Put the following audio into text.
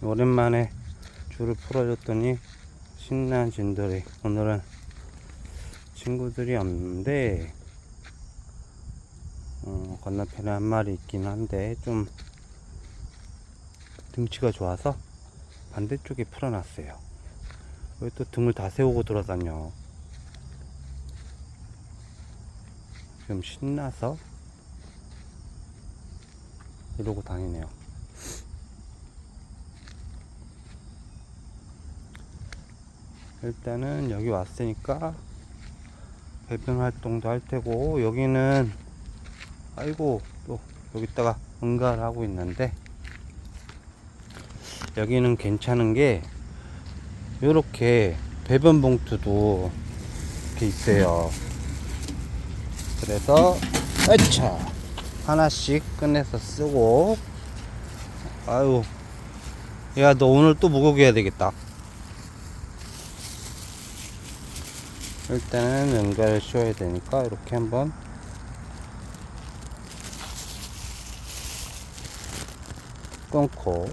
오랜만에 줄을 풀어줬더니 신난 진들이. 오늘은 친구들이 없는데 어, 건너편에 한 마리 있긴 한데 좀 등치가 좋아서 반대쪽에 풀어놨어요. 왜 또 등을 다 세우고 돌아다녀? 좀 신나서 이러고 다니네요 일단은 여기 왔으니까 배변 활동도 할 테고 여기는 아이고 또 여기다가 응가를 하고 있는데 여기는 괜찮은 게 요렇게 배변 봉투도 이렇게 있어요. 그래서 아차 하나씩 꺼내서 쓰고 아유 야 너 오늘 또 목욕 해야 되겠다 일단은 응가를 씌워야 되니까 이렇게 한번 끊고